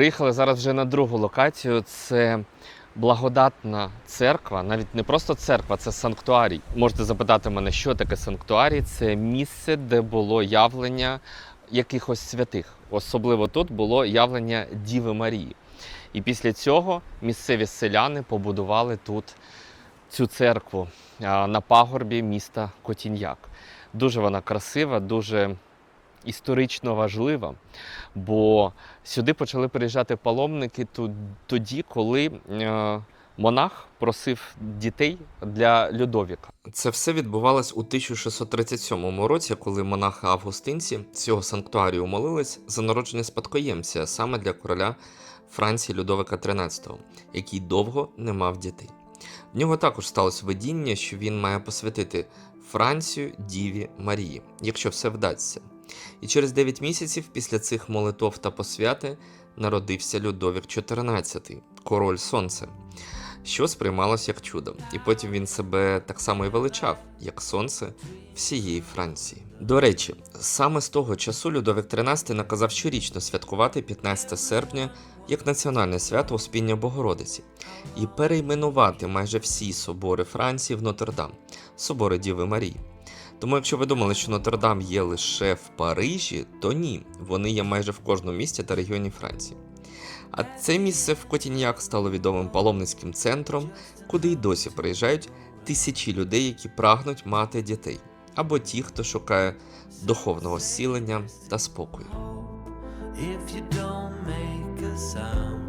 Приїхали зараз вже на другу локацію. Це благодатна церква, навіть не просто церква, це санктуарій. Можете запитати мене, що таке санктуарій? Це місце, де було явлення якихось святих. Особливо тут було явлення Діви Марії. І після цього місцеві селяни побудували тут цю церкву на пагорбі міста Котіньяк. Дуже вона красива, дуже історично важлива, бо сюди почали приїжджати паломники тоді, коли е, монах просив дітей для Людовіка. Це все відбувалось у 1637 році, коли монахи августинці цього санктуарію молились за народження спадкоємця саме для короля Франції Людовика XIII, який довго не мав дітей. В нього також сталося видіння, що він має посвятити Францію Діві Марії, якщо все вдасться. І через 9 місяців після цих молитов та посвяти народився Людовік XIV, король сонця, що сприймалось як чудо. І потім він себе так само і величав, як сонце всієї Франції. До речі, саме з того часу Людовік XIII наказав щорічно святкувати 15 серпня як національне свято Успіння Богородиці і перейменувати майже всі собори Франції в Нотр-Дам, собори Діви Марії. Тому, якщо ви думали, що Нотр-Дам є лише в Парижі, то ні, вони є майже в кожному місті та регіоні Франції. А це місце в Котіньяк стало відомим паломницьким центром, куди й досі приїжджають тисячі людей, які прагнуть мати дітей, або ті, хто шукає духовного зцілення та спокою. if you don't make a sound.